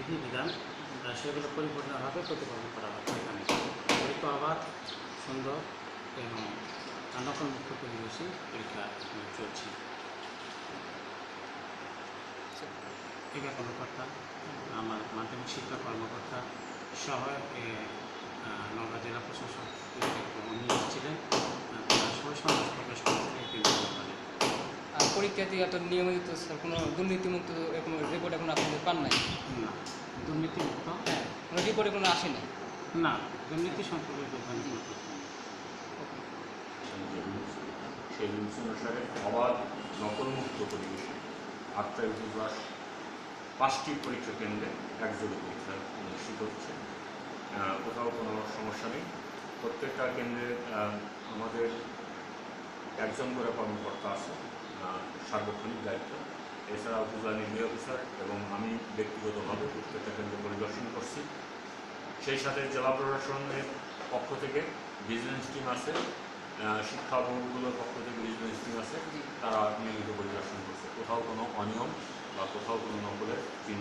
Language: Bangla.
বিধিবিধান সেগুলো পরিপূর্ণভাবে প্রতিপালন করা হচ্ছে এখানে। হয়তো আবার সুন্দর এবং নকলমুক্ত পরিবেশে পরীক্ষা চলছে। শিক্ষা কর্মকর্তা, আমার মাধ্যমিক শিক্ষা কর্মকর্তা সহ পরীক্ষাতে এত নিয়মিত স্যার কোনো দুর্নীতিমুক্ত এরকম রিপোর্ট এখন আপনাদের পান নাই? না দুর্নীতিমুক্ত? হ্যাঁ কোনো রিপোর্টে কোনো আসে নাই? না দুর্নীতি সম্পর্কে। সেই রুলস অনুসারে নকলমুক্ত পরিবেশে আটটা উপবাস পাঁচটি পরীক্ষা কেন্দ্রে একযোগে পরীক্ষা অনুষ্ঠিত হচ্ছে। কোথাও কোনো সমস্যা নেই। প্রত্যেকটা কেন্দ্রে আমাদের একজন করে কর্মকর্তা আছে। সার্বক্ষণিক দায়িত্ব এছাড়া উপজেলা নির্বাহী অফিসার এবং আমি ব্যক্তিগতভাবে প্রত্যেকটা কেন্দ্র পরিদর্শন করছি সেই সাথে জেলা প্রশাসনের পক্ষ থেকে ভিজিলেন্স টিম আছে শিক্ষা ভবনগুলোর পক্ষ থেকে ভিজিলেন্স টিম আছে, তারা নিয়মিত পরিদর্শন করছে কোথাও কোনো অনিয়ম বা কোথাও কোনো নকলের চিহ্ন।